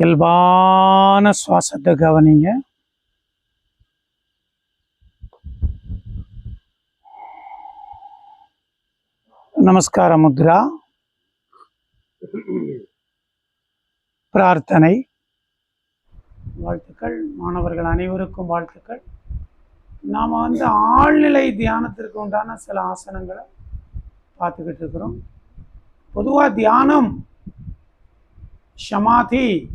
இயல்பான சுவாசத்தை கவனிங்க. நமஸ்கார முத்ரா. பிரார்த்தனை. வாழ்த்துக்கள். மாணவர்கள் அனைவருக்கும் வாழ்த்துக்கள். நாம் வந்து ஆழ்நிலை தியானத்திற்கு உண்டான சில ஆசனங்களை பார்த்துக்கிட்டு இருக்கிறோம். பொதுவாக தியானம் ஷமாதி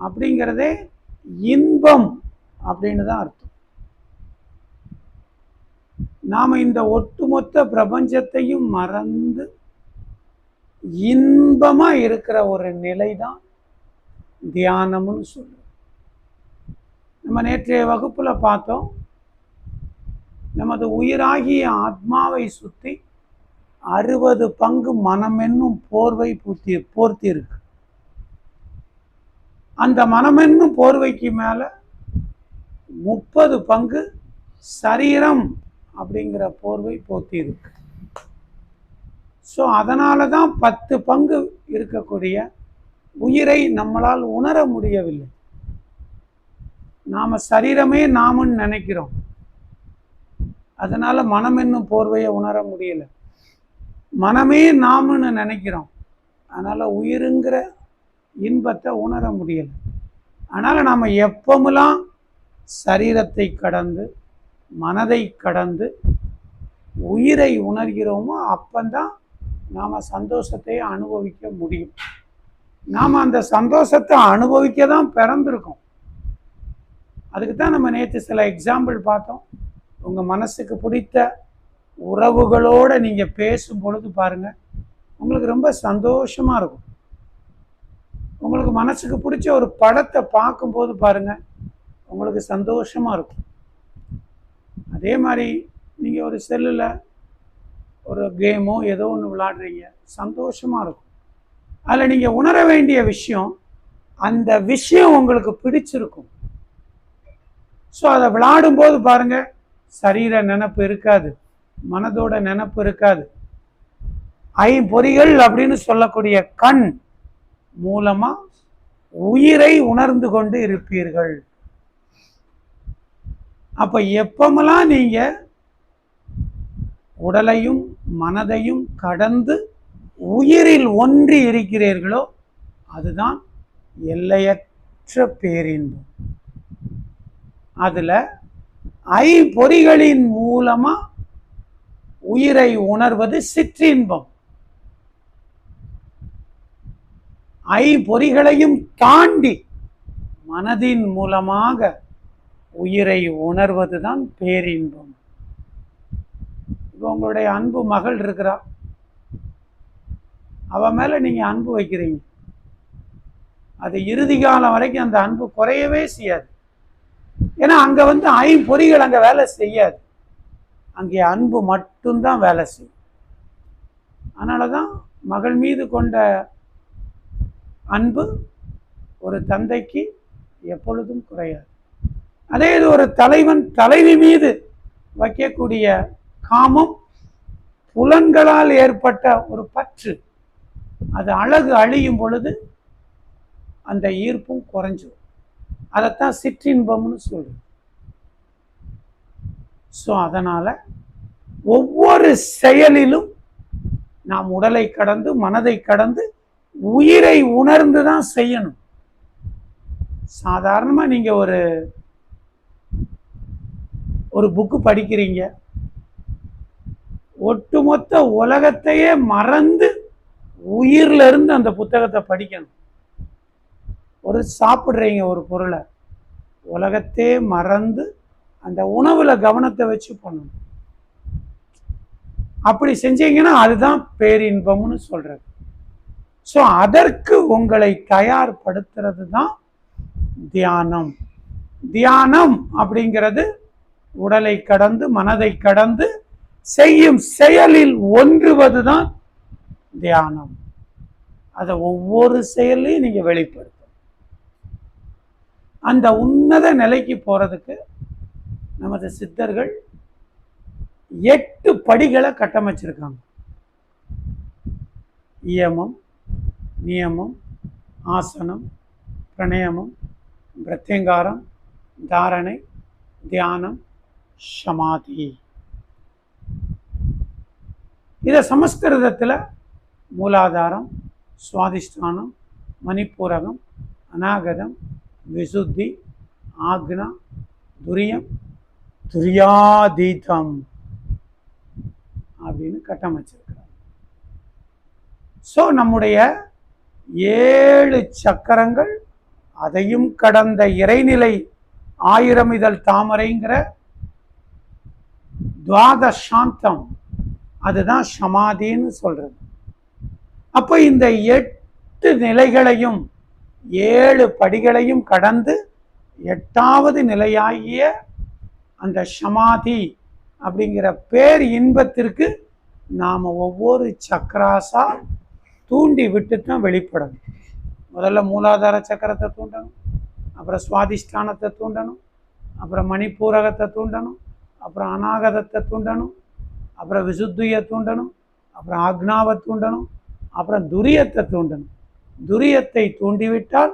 அப்படிங்கிறதே இன்பம் அப்படின்னு தான் அர்த்தம். நாம் இந்த ஒட்டுமொத்த பிரபஞ்சத்தையும் மறந்து இன்பமாக இருக்கிற ஒரு நிலை தான் தியானம்னு சொல்லுவோம் நம்ம நேற்றைய வகுப்பில் பார்த்தோம் நமது உயிராகிய ஆத்மாவை சுற்றி அறுபது பங்கு மனம் என்னும் போர்வை பூத்தி போர்த்தி இருக்கு அந்த மனமென்னும் போர்வைக்கு மேலே முப்பது பங்கு சரீரம் அப்படிங்கிற போர்வை போத்தி இருக்கு. ஸோ அதனால தான் பத்து பங்கு இருக்கக்கூடிய உயிரை நம்மளால் உணர முடியவில்லை. நாம் சரீரமே நாமன்னு நினைக்கிறோம். அதனால் மனம் என்னும் போர்வையை உணர முடியல. மனமே நாமன்னு நினைக்கிறோம். அதனால் உயிருங்கிற இன்பத்தை உணர முடியல. அதனால் நாம் எப்பமெல்லாம் சரீரத்தை கடந்து மனதை கடந்து உயிரை உணர்கிறோமோ அப்பந்தான் நாம் சந்தோஷத்தை அனுபவிக்க முடியும். நாம் அந்த சந்தோஷத்தை அனுபவிக்க தான் பிறந்திருக்கோம். அதுக்கு தான் நம்ம நேற்று சில எக்ஸாம்பிள் பார்த்தோம். உங்கள் மனசுக்கு பிடித்த உறவுகளோடு நீங்கள் பேசும் பொழுது பாருங்கள் உங்களுக்கு ரொம்ப சந்தோஷமாக இருக்கும். உங்களுக்கு மனசுக்கு பிடிச்ச ஒரு படத்தை பார்க்கும்போது பாருங்கள் உங்களுக்கு சந்தோஷமாக இருக்கும். அதே மாதிரி நீங்கள் ஒரு செல்லில் ஒரு கேமோ ஏதோ ஒன்று விளாடுறீங்க சந்தோஷமாக இருக்கும். அதில் நீங்கள் உணர வேண்டிய விஷயம் அந்த விஷயம் உங்களுக்கு பிடிச்சிருக்கும். ஸோ அதை விளையாடும்போது பாருங்கள் சரீர நினப்பு இருக்காது மனதோட நினப்பு இருக்காது. ஐம்பொறிகள் அப்படின்னு சொல்லக்கூடிய கண் மூலமாக உயிரை உணர்ந்து கொண்டு இருப்பீர்கள். அப்போ எப்பமெல்லாம் நீங்கள் உடலையும் மனதையும் கடந்து உயிரில் ஒன்றி இருக்கிறீர்களோ அதுதான் எல்லையற்ற பேரின்பம். அதில் ஐம்பொறிகளின் மூலமாக உயிரை உணர்வது சிற்றின்பம். ஐப்பொறிகளையும் தாண்டி மனதின் மூலமாக உயிரை உணர்வது தான் பேரின்பம். இப்போ உங்களுடைய அன்பு மகள் இருக்கிறா. அவ மேலே நீங்கள் அன்பு வைக்கிறீங்க. அது இறுதி காலம் வரைக்கும் அந்த அன்பு குறையவே செய்யாது. ஏன்னா அங்கே வந்து ஐம்பொறிகள் அங்கே வேலை செய்யாது. அங்கே அன்பு மட்டும்தான் வேலை செய்யும். அதனால தான் மகள் மீது கொண்ட அன்பு ஒரு தந்தைக்கு எப்பொழுதும் குறையாது. அதே இது ஒரு தலைவன் தலைவி மீது வைக்கக்கூடிய காமம் புலன்களால் ஏற்பட்ட ஒரு பற்று. அது அழகு அழியும் பொழுது அந்த ஈர்ப்பும் குறைஞ்சிடும் அதைத்தான் சிற்றின்பம்னு சொல்லு ஸோ அதனால் ஒவ்வொரு செயலிலும் நாம் உடலை கடந்து மனதை கடந்து உயிரை உணர்ந்து தான் செய்யணும். சாதாரணமாக நீங்கள் ஒரு ஒரு புக்கு படிக்கிறீங்க. ஒட்டுமொத்த உலகத்தையே மறந்து உயிர்ல இருந்து அந்த புத்தகத்தை படிக்கணும். ஒரு சாப்பிட்றீங்க ஒரு பொருளை. உலகத்தையே மறந்து அந்த உணவுல கவனத்தை வச்சு பண்ணணும். அப்படி செஞ்சீங்கன்னா அதுதான் பேரின்பம்னு சொல்றது. ஸோ அதற்கு உங்களை தயார்படுத்துறது தான் தியானம். தியானம் அப்படிங்கிறது உடலை கடந்து மனதை கடந்து செய்யும் செயலில் ஒன்றுவது தான் தியானம். அதை ஒவ்வொரு செயல்லையும் நீங்கள் வெளிப்படுத்தும் அந்த உன்னத நிலைக்கு போகிறதுக்கு நமது சித்தர்கள் எட்டு படிகளை கட்டமைச்சிருக்காங்க. இயமம் நியமம் ஆசனம் பிரணயமம் பிரத்யங்காரம் தாரணை தியானம் சமாதி இதை சமஸ்கிருதத்தில் மூலாதாரம் சுவாதிஷ்டானம் மணிப்பூரகம் அநாகதம் விசுத்தி ஆக்னா துரியம் துரியாதீதம் அப்படின்னு கட்டமைச்சிருக்கிறார். ஸோ நம்முடைய ஏழு சக்கரங்கள் அதையும் கடந்த இறைநிலை ஆயிரம் இதழ் தாமரைங்கிற துவாத சாந்தம் அதுதான் சமாதின்னு சொல்றது. அப்போ இந்த எட்டு நிலைகளையும் ஏழு படிகளையும் கடந்து எட்டாவது நிலையாகிய அந்த சமாதி அப்படிங்கிற பேர் இன்பத்திற்கு நாம் ஒவ்வொரு சக்கராசா தூண்டி விட்டு தான் வெளிப்படணும். முதல்ல மூலாதார சக்கரத்தை தூண்டணும் அப்புறம் சுவாதிஷ்டானத்தை தூண்டணும் அப்புறம் மணிப்பூரகத்தை தூண்டணும் அப்புறம் அநாகதத்தை தூண்டணும் அப்புறம் விசுத்தியை தூண்டணும் அப்புறம் ஆக்னாவை தூண்டணும் அப்புறம் துரியத்தை தூண்டணும். துரியத்தை தூண்டிவிட்டால்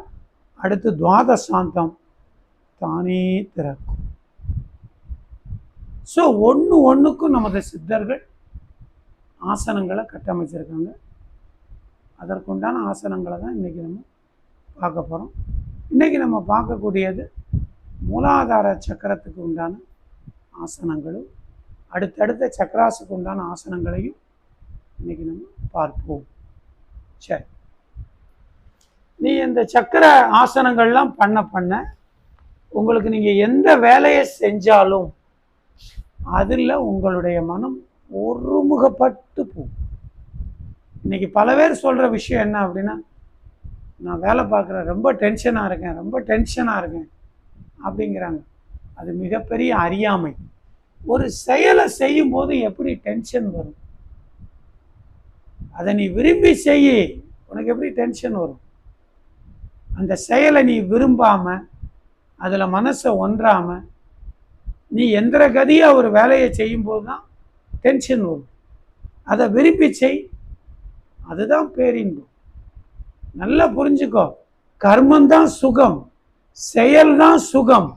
அடுத்து துவாத சாந்தம் தானே திறக்கும். ஸோ ஒன்று ஒன்றுக்கும் நமது சித்தர்கள் ஆசனங்களை கட்டமைச்சிருக்காங்க. அதற்குண்டான ஆசனங்களை தான் இன்றைக்கி நம்ம பார்க்க போகிறோம் இன்றைக்கி நம்ம பார்க்கக்கூடியது மூலாதார சக்கரத்துக்கு உண்டான ஆசனங்களும் அடுத்தடுத்த சக்கராசுக்கு உண்டான ஆசனங்களையும் இன்னைக்கு நம்ம பார்ப்போம். சரி. நீ இந்த சக்கர ஆசனங்கள்லாம் பண்ண பண்ண உங்களுக்கு நீங்கள் எந்த வேலையை செஞ்சாலும் அதில் உங்களுடைய மனம் ஒருமுகப்பட்டு போகும். இன்னைக்கு பல பேர் சொல்கிற விஷயம் என்ன அப்படின்னா நான் வேலை பார்க்குறேன் ரொம்ப டென்ஷனாக இருக்கேன் ரொம்ப டென்ஷனாக இருக்கேன் அப்படிங்கிறாங்க. அது மிகப்பெரிய அறியாமை. ஒரு செயலை செய்யும்போது எப்படி டென்ஷன் வரும்? அதை நீ விரும்பி செய்ய உனக்கு எப்படி டென்ஷன் வரும்? அந்த செயலை நீ விரும்பாம அதில் மனசை ஒன்றாம நீ எந்திர கதியாக ஒரு வேலையை செய்யும்போது தான் டென்ஷன் வரும். அதை விரும்பி செய். அதுதான் பேரின்பம். நல்லா புரிஞ்சுக்கோ. கர்மந்தான் சுகம். செயல்தான் சுகம்.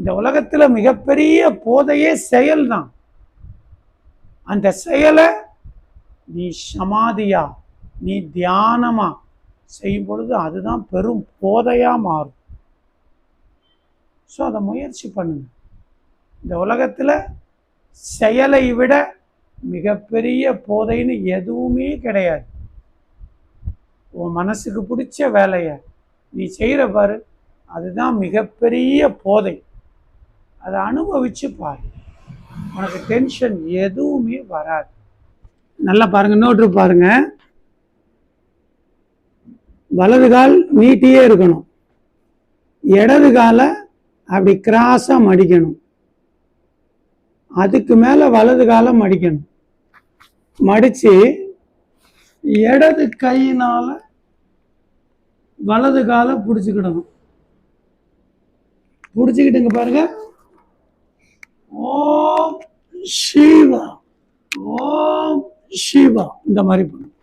இந்த உலகத்தில் மிகப்பெரிய போதையே செயல்தான். அந்த செயலை நீ சமாதியா? நீ தியானமா? செய்யும் பொழுது அதுதான் பெரும் போதையாக மாறும். ஸோ அதை முயற்சி பண்ணுங்க. இந்த உலகத்தில் செயலை விட மிகப்பெரிய போதைன்னு எதுவுமே கிடையாது. உன் மனசுக்கு பிடிச்ச வேலையை நீ செய்கிற பாரு. அதுதான் மிகப்பெரிய போதை. அதை அனுபவிச்சு பாரு. உனக்கு டென்ஷன் எதுவுமே வராது. நல்லா பாருங்க நோட்டு பாருங்க. வலது கால் நீட்டியே இருக்கணும். இடது காலை அப்படி கிராஸாக மடிக்கணும். அதுக்கு மேலே வலது காலை மடிக்கணும். மடித்து இடது கையினால் வலது காலை பிடிச்சிக்கிடணும். பிடிச்சிக்கிட்டுங்க பாருங்க. ஓம் சிவா ஓம் சிவா. இந்த மாதிரி பண்ணும்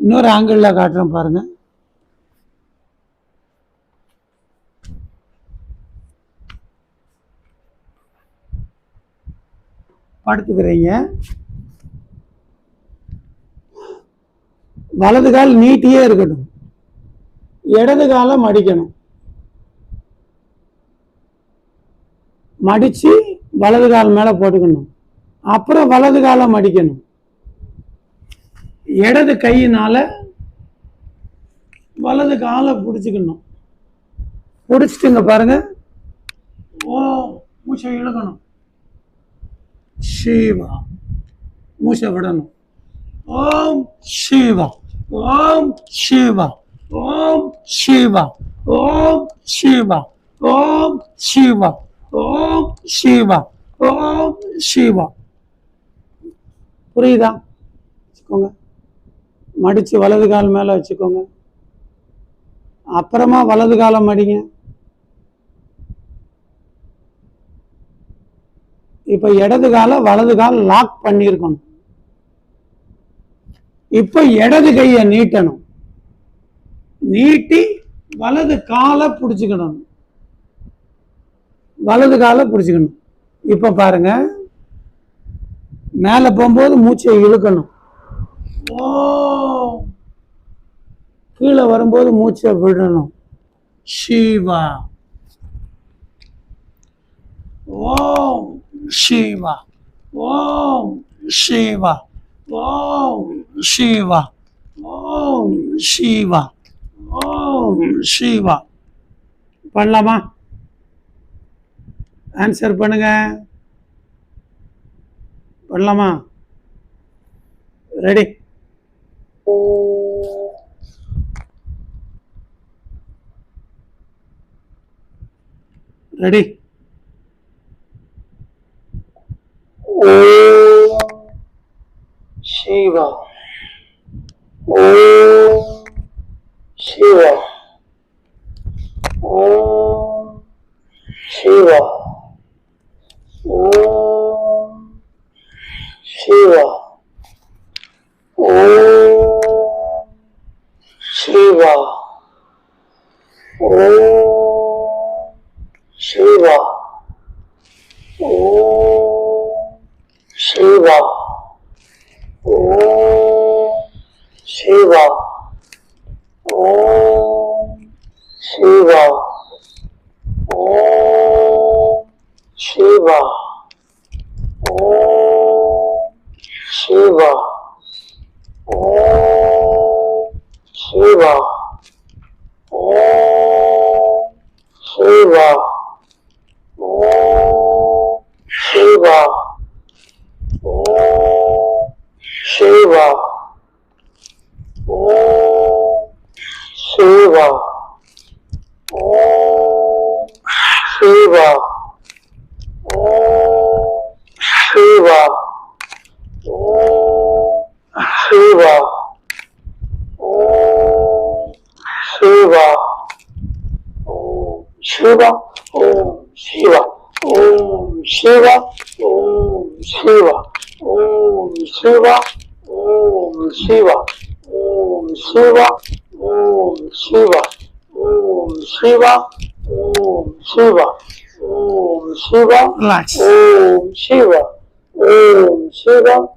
இன்னொரு ஆங்கிளில் காட்டுறேன் பாருங்க. படுத்துக்கிறீங்க. வலது கால் நீட்டியே இருக்கட்டும் இடது காலை மடிக்கணும். மடிச்சு வலது கால் மேல போட்டுக்கணும். அப்புறம் வலது காலை மடிக்கணும். இடது கையினால வலது காலை பிடிச்சிக்கணும். பிடிச்சிட்டுங்க பாருங்க. ஓ மூச்சை இழுக்கணும். சிவா மூச்சை விடணும். ஓம் சிவா ஓம் சிவா ஓம் சிவா ஓம் சிவா ஓம் சிவா ஓம் சிவா ஓம் சிவா. புரியுதா? வச்சுக்கோங்க. மடிச்சு வலது கால் மேலே வச்சுக்கோங்க. அப்புறமா வலது காலம் மடிங்க. இப்போ இடது காலை வலது கால் லாக் பண்ணியிருக்கணும். இப்போ இடது கையை நீட்டணும். நீட்டி வலது காலை பிடிச்சிக்கணும் வலது காலை பிடிச்சிக்கணும். இப்போ பாருங்க. மேலே போகும்போது மூச்சை இழுக்கணும். ஓ. கீழே வரும்போது மூச்சை விடணும். சிவா ஓம் சிவா ஓம் சிவா ஓம் சிவா ஓம் சிவா ஓம் சிவா பண்ணலாமா? ஆன்சர் பண்ணுங்க பண்ணலாமா ready ready Shiva. Shiva Shiva. 옴 시와. 옴 시와. 옴 시와. 옴 시와. 옴 시와 옴 시와. ば、おー、しー、おー、しー、おー、バー、おー、しー、おー、しー、おー、バー、おー、バー、Shiva. Om Shiva. Om Shiva. Om Shiva. Om Shiva. Om Shiva. Om Shiva. Om Shiva. Om Shiva. Om Shiva. Om Shiva. Om Shiva. Om Shiva. Relax Om Shiva. Om Shiva.